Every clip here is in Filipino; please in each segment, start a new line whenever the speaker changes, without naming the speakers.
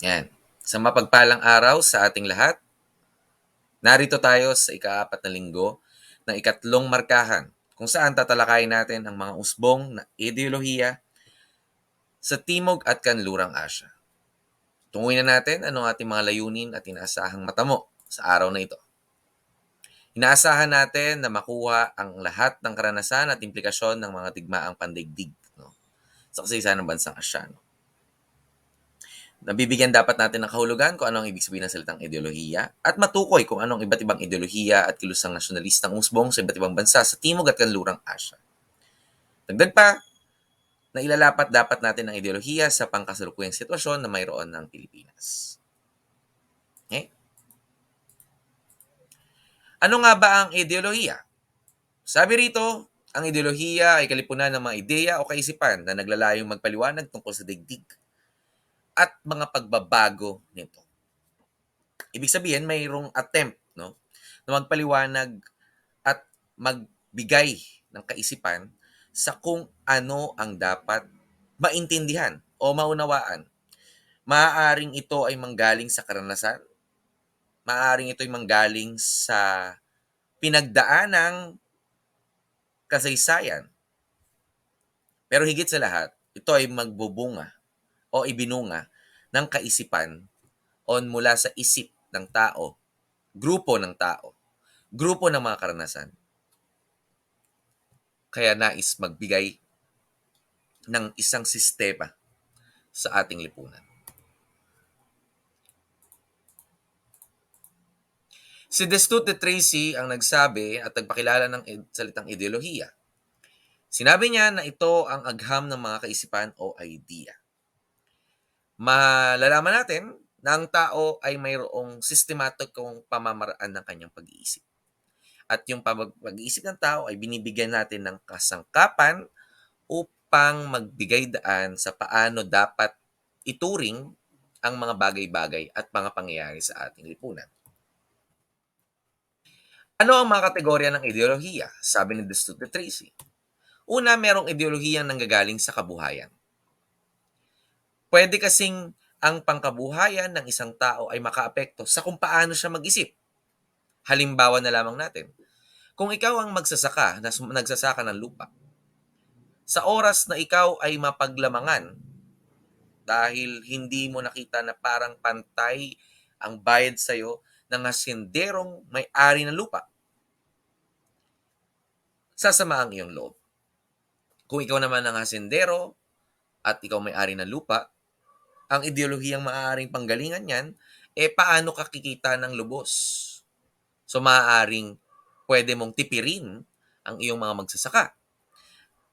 Yan. Sa mapagpalang araw sa ating lahat, narito tayo sa ikaapat na linggo ng ikatlong markahan kung saan tatalakayin natin ang mga usbong na ideolohiya sa Timog at Kanlurang Asya. Tunguin na natin anong ating mga layunin at inaasahang matamo sa araw na ito. Inaasahan natin na makuha ang lahat ng karanasan at implikasyon ng mga digmaang pandigdig no? sa kasaysayan ng bansang Asya. No? Nabibigyan dapat natin ng kahulugan kung ano ang ibig sabihin ng salitang ideolohiya at matukoy kung anong iba't ibang ideolohiya at kilusang nasyonalistang usbong sa iba't ibang bansa sa Timog at Kanlurang Asya. Dagdag pa, na ilalapat dapat natin ang ideolohiya sa pangkasalukuyang sitwasyon na mayroon ng Pilipinas. Okay? Ano nga ba ang ideolohiya? Sabi rito, ang ideolohiya ay kalipunan ng mga ideya o kaisipan na naglalayong magpaliwanag tungkol sa digdig at mga pagbabago nito. Ibig sabihin, mayroong attempt no, na magpaliwanag at magbigay ng kaisipan sa kung ano ang dapat maintindihan o maunawaan. Maaaring ito ay manggaling sa karanasan, maaaring ito ay manggaling sa pinagdaanang kasaysayan. Pero higit sa lahat, ito ay magbubunga o ibinunga ng kaisipan on mula sa isip ng tao, grupo ng tao, grupo ng mga karanasan. Kaya nais magbigay ng isang sistema sa ating lipunan. Si Destutt de Tracy ang nagsabi at nagpakilala ng salitang ideolohiya. Sinabi niya na ito ang agham ng mga kaisipan o idea malalaman natin na ang tao ay mayroong systematikong pamamaraan ng kanyang pag-iisip. At yung pag-iisip ng tao ay binibigyan natin ng kasangkapan upang magbigay daan sa paano dapat ituring ang mga bagay-bagay at mga pangyayari sa ating lipunan. Ano ang mga kategorya ng ideolohiya? Sabi ni Destutt de Tracy. Una, merong ideolohiyang nanggagaling sa kabuhayan. Pwede kasing ang pangkabuhayan ng isang tao ay makaapekto sa kung paano siya mag-isip. Halimbawa na lamang natin. Kung ikaw ang magsasaka, na nagsasaka ng lupa, sa oras na ikaw ay mapaglamangan dahil hindi mo nakita na parang pantay ang bayad sa'yo ng hasinderong may-ari ng lupa, sasama ang iyong loob. Kung ikaw naman ang hasindero at ikaw may-ari ng lupa, ang ideolohiyang maaaring panggalingan niyan, eh paano ka kikita ng lubos? So maaaring pwede mong tipirin ang iyong mga magsasaka.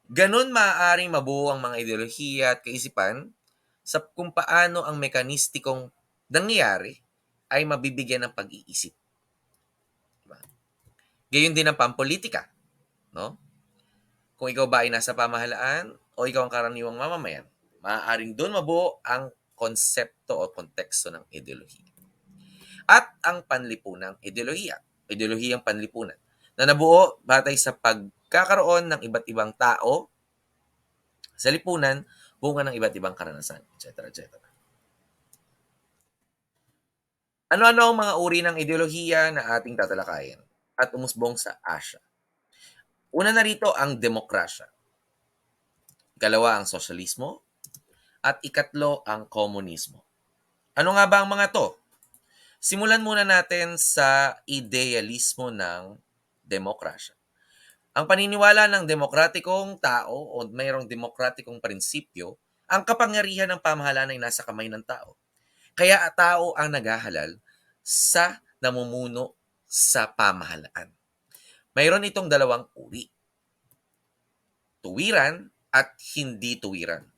Ganon maaaring mabuo ang mga ideolohiya at kaisipan sa kung paano ang mekanistikong nangyayari ay mabibigyan ng pag-iisip. Diba? Gayon din ang pampolitika. No? Kung ikaw ba ay nasa pamahalaan o ikaw ang karaniwang mamamayan, maaaring doon mabuo ang konsepto o konteksto ng ideolohiya. At ang panlipunang ideolohiya, ideolohiyang panlipunan, na nabuo batay sa pagkakaroon ng iba't ibang tao sa lipunan, bunga ng iba't ibang karanasan, etc. etc. Ano-ano ang mga uri ng ideolohiya na ating tatalakayin at umusbong sa Asya? Una na rito ang demokrasya. Ikalawa ang sosyalismo, at ikatlo, ang komunismo. Ano nga ba ang mga to? Simulan muna natin sa idealismo ng demokrasya. Ang paniniwala ng demokratikong tao o mayroong demokratikong prinsipyo, ang kapangyarihan ng pamahalaan ay nasa kamay ng tao. Kaya tao ang naghahalal sa namumuno sa pamahalaan. Mayroon itong dalawang uri. Tuwiran at hindi tuwiran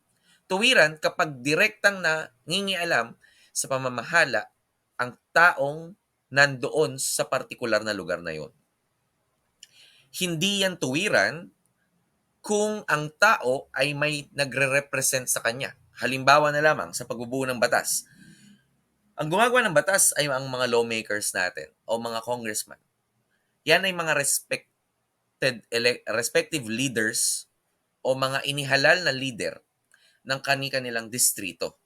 tuwiran kapag direktang na ngingialam sa pamamahala ang taong nandoon sa partikular na lugar na yon. Hindi yan tuwiran kung ang tao ay may nagre-represent sa kanya. Halimbawa na lamang sa pagbubuo ng batas. Ang gumagawa ng batas ay ang mga lawmakers natin o mga congressman. Yan ay mga respected respective leaders o mga inihalal na leader ng kani-kanilang distrito.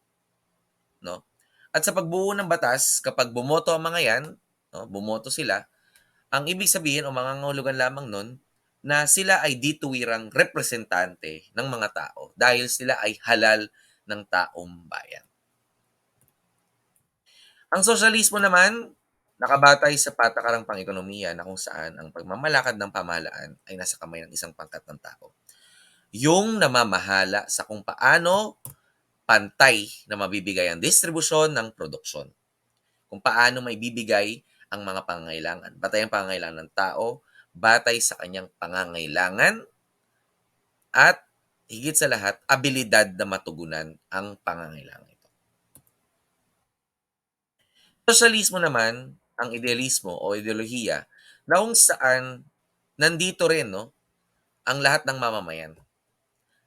No? At sa pagbuo ng batas, kapag bumoto ang mga yan, no, bumoto sila, ang ibig sabihin o mangangahulugan lamang nun, na sila ay dituwirang representante ng mga tao dahil sila ay halal ng taong bayan. Ang sosyalismo naman, nakabatay sa patakarang pang-ekonomiya na kung saan ang pagmamalakad ng pamahalaan ay nasa kamay ng isang pangkat ng tao. Yung namamahala sa kung paano pantay na mabibigay ang distribusyon ng produksyon. Kung paano may bibigay ang mga pangangailangan. Batay ang pangangailangan ng tao, batay sa kanyang pangangailangan, at higit sa lahat, abilidad na matugunan ang pangangailangan ito. Sosyalismo naman, ang idealismo o ideolohiya na kung saan nandito rin no, ang lahat ng mamamayan.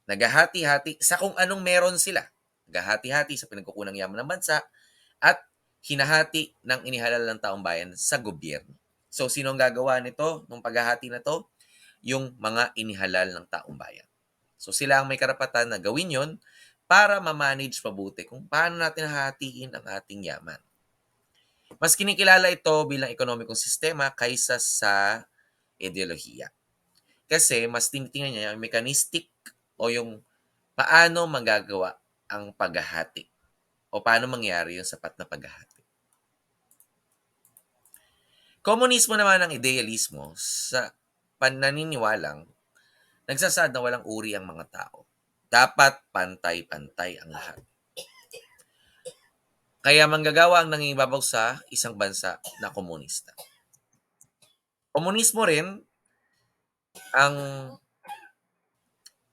Naghahati-hati sa kung anong meron sila. Naghahati-hati sa pinagkukunang yaman ng bansa at hinahati ng inihalal ng taong bayan sa gobyerno. So, sino ang gagawa nito, nung paghahati na to? Yung mga inihalal ng taong bayan. So, sila ang may karapatan na gawin yon para ma-manage mabuti kung paano natin hahatiin ang ating yaman. Mas kinikilala ito bilang ekonomikong sistema kaysa sa ideolohiya. Kasi mas tinitingnan niya yung mechanistic o yung paano magagawa ang paghahati o paano mangyari yung sapat na paghahati. Komunismo naman ang idealismo sa pananiniwalang nagsasaad na walang uri ang mga tao. Dapat pantay-pantay ang lahat. Kaya manggagawa ang nangingibabaw sa isang bansa na komunista. Komunismo rin ang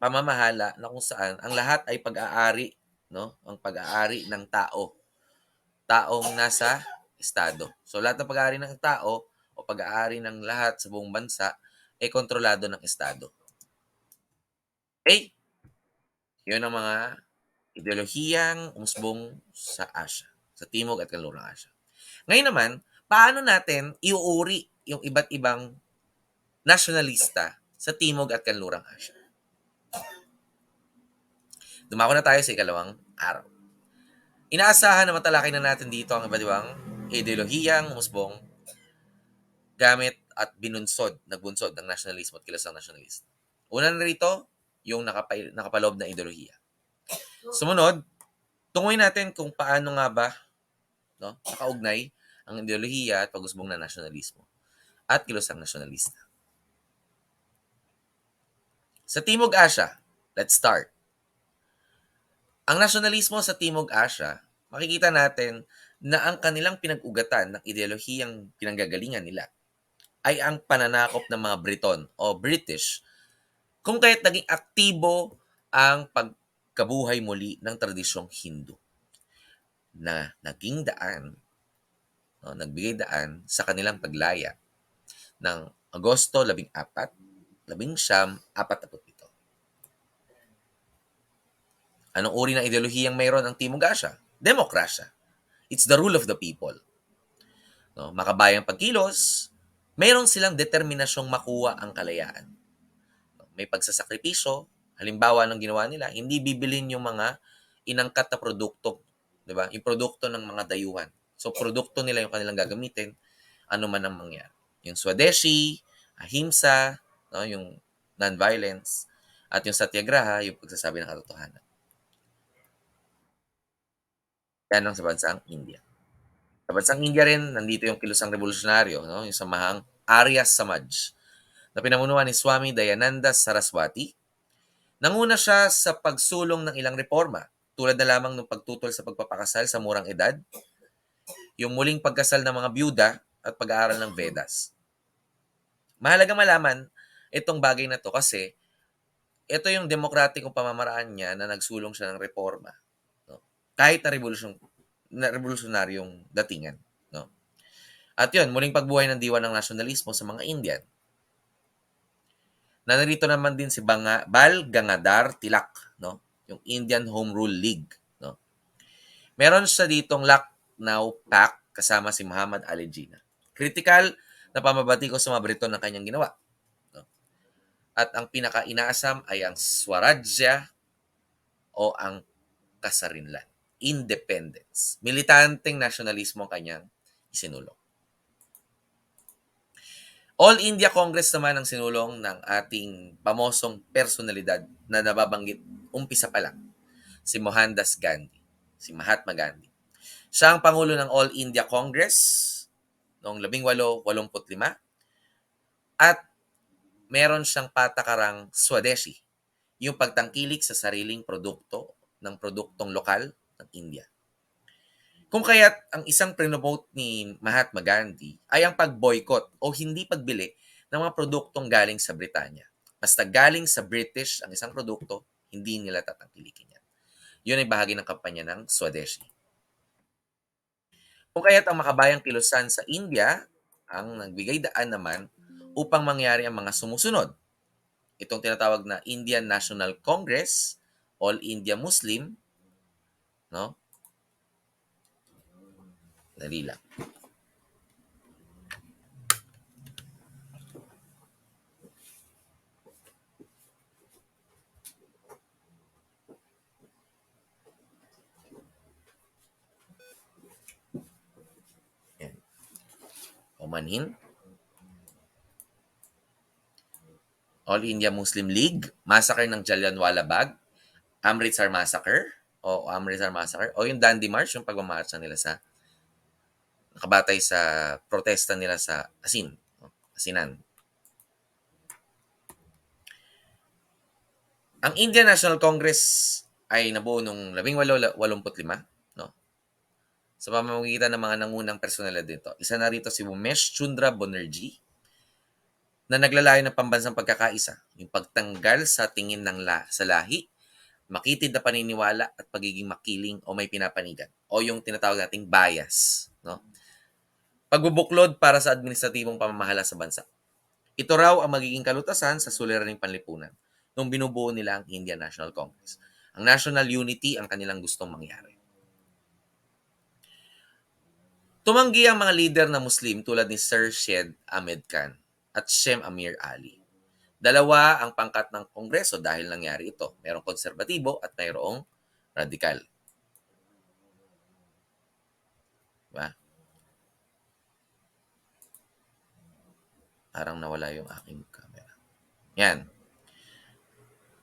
pamamahala na kung saan ang lahat ay pag-aari, no? Ang pag-aari ng tao. Taong nasa estado. So lahat ng pag-aari ng tao o pag-aari ng lahat sa buong bansa ay kontrolado ng estado. Okay? Yun ang mga ideolohiyang umusbong sa Asia, sa Timog at Kanlurang Asia. Ngayon naman, paano natin iuuri yung iba't ibang nasyonalista sa Timog at Kanlurang Asia? Dumako na tayo sa ikalawang araw. Inaasahan na matalakay na natin dito ang iba't ibang ideolohiyang umusbong gamit at binunsod, nagbunsod ng nasyonalismo at kilasang nasyonalista. Una na rito, yung nakapa, nakapaloob na ideolohiya. Sumunod, tunguin natin kung paano nga ba no, nakaugnay ang ideolohiya at pag-usbong na nasyonalismo at kilusang nasyonalista. Sa Timog Asya, let's start. Ang nasyonalismo sa Timog Asya, makikita natin na ang kanilang pinag-ugatan ng ideolohiyang pinanggagalingan nila ay ang pananakop ng mga Briton o British kung kaya't naging aktibo ang pagkabuhay muli ng tradisyong Hindu na naging daan, no, nagbigay daan sa kanilang paglaya ng Agosto 14, 19, 47. Anong uri ng ideolohiyang mayroon ang Timog Asya? Demokrasya. It's the rule of the people. No, makabayang pagkilos, mayroon silang determinasyong makuha ang kalayaan. May pagsasakripisyo, halimbawa ng ginawa nila, hindi bibilin yung mga inangkat na produkto, 'di ba? Yung produkto ng mga dayuhan. So produkto nila yung kanilang gagamitin ano man ang mangyari. Yung Swadeshi, ahimsa, no, yung non-violence, at yung satyagraha, yung pagsasabi ng katotohanan. Yan ang sa bansang India. Sa bansang India rin, nandito yung kilusang revolusyonaryo, no? yung samahang Arya Samaj, na pinamunuan ni Swami Dayananda Saraswati. Nanguna siya sa pagsulong ng ilang reforma, tulad na lamang ng pagtutol sa pagpapakasal sa murang edad, yung muling pagkasal ng mga byuda at pag-aaral ng Vedas. Mahalaga malaman itong bagay na to kasi ito yung demokratikong pamamaraan niya na nagsulong siya ng reforma. Kahit na revolusyon na revolusyonaryong datingan. No? At yun, muling pagbuhay ng diwa ng nasyonalismo sa mga Indian. Narito naman din si Banga, Bal Gangadhar Tilak, no? yung Indian Home Rule League. No? Meron siya ditong Lucknow Pact kasama si Muhammad Ali Jinnah. Critical na pamabati ko sa mga Briton ng kanyang ginawa. No? At ang pinaka-inaasam ay ang Swarajya o ang kasarinlan independence. Militanteng nasyonalismo ang kanyang isinulong. All India Congress naman ang sinulong ng ating pamosong personalidad na nababanggit umpisa pa lang, si Mohandas Gandhi, si Mahatma Gandhi. Siya ang pangulo ng All India Congress noong 1885 at meron siyang patakarang Swadeshi, yung pagtangkilik sa sariling produkto ng produktong lokal ng India. Kung kaya't ang isang prinomote ni Mahatma Gandhi ay ang pag-boycott o hindi pagbili ng mga produktong galing sa Britanya. Basta galing sa British ang isang produkto, hindi nila tatangkilikin yan. Yun ay bahagi ng kampanya ng Swadeshi. Kung kaya't ang makabayang kilusan sa India ang nagbigay daan naman upang mangyari ang mga sumusunod. Itong tinatawag na Indian National Congress, All India Muslim, no? Dali lang. Yan. All India Muslim League, Massacre ng Jallianwala Bagh, Amritsar Massacre, o Amritsar Massacre, o yung Dandi March, yung pagmamarcha nila sa nakabatay sa protesta nila sa Asin, Asinan. Ang Indian National Congress ay nabuo noong 1885, no? Sa pamamagitan ng mga nangunang personalidad dito. Isa na rito si Umesh Chundra Banerjee na naglalayo ng pambansang pagkakaisa, yung pagtanggal sa tingin ng la, sa lahi, makitid na paniniwala at pagiging makiling o may pinapanigan o yung tinatawag nating bias, no? Pagbubuklod para sa administratibong pamamahala sa bansa. Ito raw ang magiging kalutasan sa suliraning panlipunan nung binubuo nila ang Indian National Congress. Ang national unity ang kanilang gustong mangyari. Tumanggi ang mga leader na Muslim tulad ni Sir Syed Ahmed Khan at Shem Amir Ali. Dalawa ang pangkat ng Kongreso dahil nangyari ito. Mayroong konserbatibo at mayroong radikal. Diba? Parang nawala yung aking camera. Yan.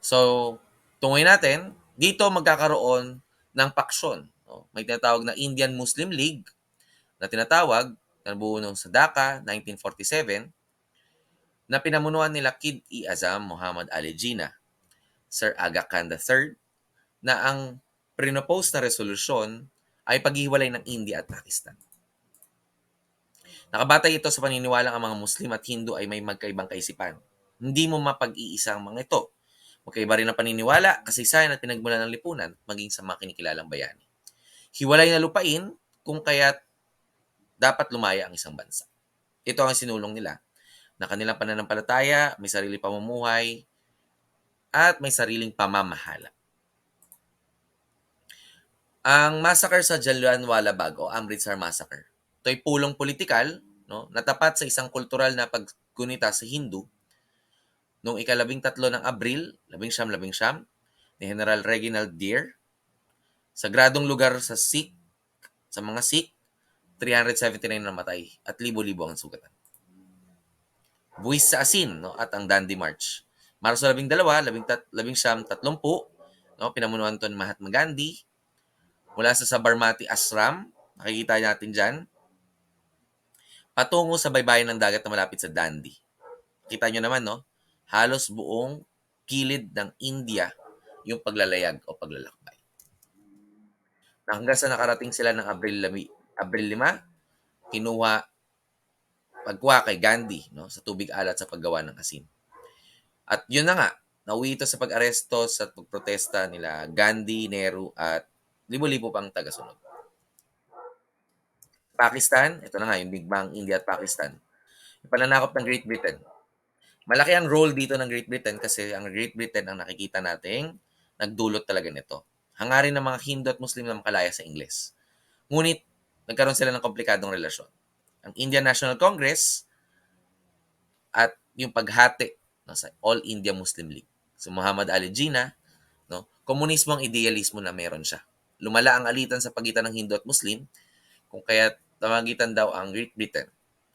So, tungoy natin, dito magkakaroon ng paksyon. May tinatawag na Indian Muslim League na tinatawag na buo nung sa Dhaka, 1947, na pinamunuan nila Kid E. Azam Muhammad Ali Jinnah, Sir Aga Khan III, na ang prinopose na resolusyon ay paghiwalay ng India at Pakistan. Nakabatay ito sa paniniwalang ang mga Muslim at Hindu ay may magkaibang kaisipan. Hindi mo mapag-iisa ang mga ito. Magkaiba rin ang paniniwala, kasaysayan at pinagmulan ng lipunan maging sa mga kinikilalang bayani. Hiwalay na lupain kung kaya't dapat lumaya ang isang bansa. Ito ang sinulong nila na kanilang pananampalataya, may sarili pamumuhay, at may sariling pamamahala. Ang massacre sa Jallianwala Bagh o Amritsar Massacre, ito ay pulong politikal no, natapat sa isang kultural na paggunita sa Hindu noong ikalabing tatlo ng Abril, labing siyam, labing siyam, ni General Reginald Deer, sagradong lugar sa Sikh, sa mga Sikh, 379 na matay at libo-libo ang sugatan. Buwis sa Asin no, at ang Dandi March. Marso 12, 11, 30, no, pinamunuan ito ni Mahatma Gandhi mula sa Sabarmati Ashram, nakikita natin dyan, patungo sa baybayin ng dagat na malapit sa Dandi. Kita nyo naman, no? Halos buong kilid ng India yung paglalayag o paglalakbay. Hanggang sa nakarating sila ng Abril, Abril 5, kinuha pagkuha kay Gandhi no, sa tubig alat sa paggawa ng asin. At yun na nga, nauwi ito sa pag-aresto sa pagprotesta nila Gandhi, Nehru at libo-libo pang tagasunod. Pakistan, ito na nga yung Big Bang, India at Pakistan. Pananakop ng Great Britain. Malaki ang role dito ng Great Britain kasi ang Great Britain ang nakikita nating nagdulot talaga nito. Hangarin ng mga Hindu at Muslim na makalaya sa Ingles. Ngunit, nagkaroon sila ng komplikadong relasyon. Ang Indian National Congress at yung paghati no, sa All India Muslim League. So Muhammad Ali Jinnah, no, komunismo ang idealismo na meron siya. lumala ang alitan sa pagitan ng Hindu at Muslim, kung kaya tamagitan daw ang Great Britain.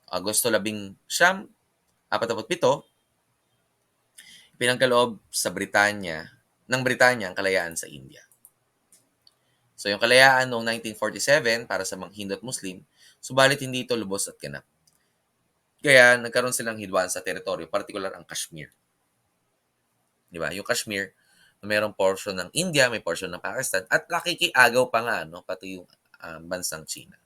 Agosto 19, 47, pinangkaloob sa Britanya, ng Britanya ang kalayaan sa India. So yung kalayaan noong 1947 para sa mga Hindu at Muslim, subalit hindi ito lubos at ganap. Kaya nagkaroon silang hidwaan sa teritoryo, particular ang Kashmir. Di ba? Yung Kashmir, mayroong portion ng India, may portion ng Pakistan, at nakikiagaw pa nga, no? pati yung um, bansang China.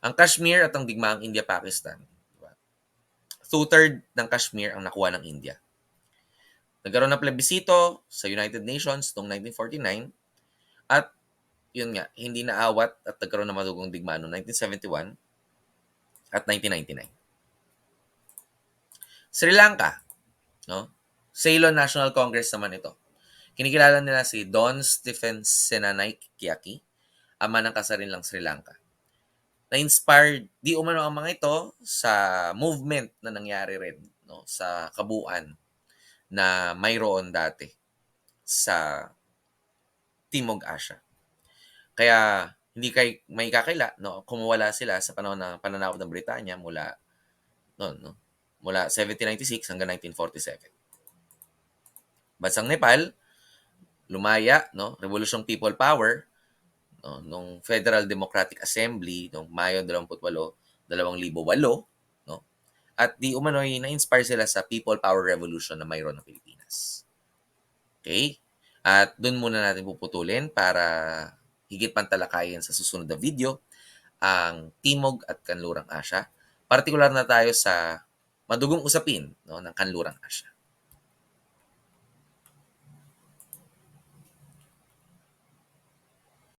Ang Kashmir at ang digmaang India-Pakistan, diba? two-third ng Kashmir ang nakuha ng India. Nagkaroon ng plebisito sa United Nations noong 1949 at yun nga, hindi naawat at nagkaroon ng madugong digmaan noong 1971 at 1999. Sri Lanka, no? Ceylon National Congress naman ito. Kinikilala nila si Don Stephen Senanayake, ama ng kasarinlang Sri Lanka. Na-inspired di umano ang mga ito sa movement na nangyari rin no, sa kabuuan na mayroon dati sa Timog Asya. Kaya hindi kay may kakila no kumuwala sila sa panahon ng pananakop ng Britanya mula noon no mula 1796 hanggang 1947. Bansang Nepal lumaya no Revolution People Power no nung Federal Democratic Assembly noong Mayo 28, 2008 no at di umano'y na-inspire sila sa People Power Revolution na mayroon ng Pilipinas. Okay? At doon muna natin puputulin para higit pang talakayin sa susunod na video ang Timog at Kanlurang Asya. Partikular na tayo sa madugong usapin no, ng Kanlurang Asya.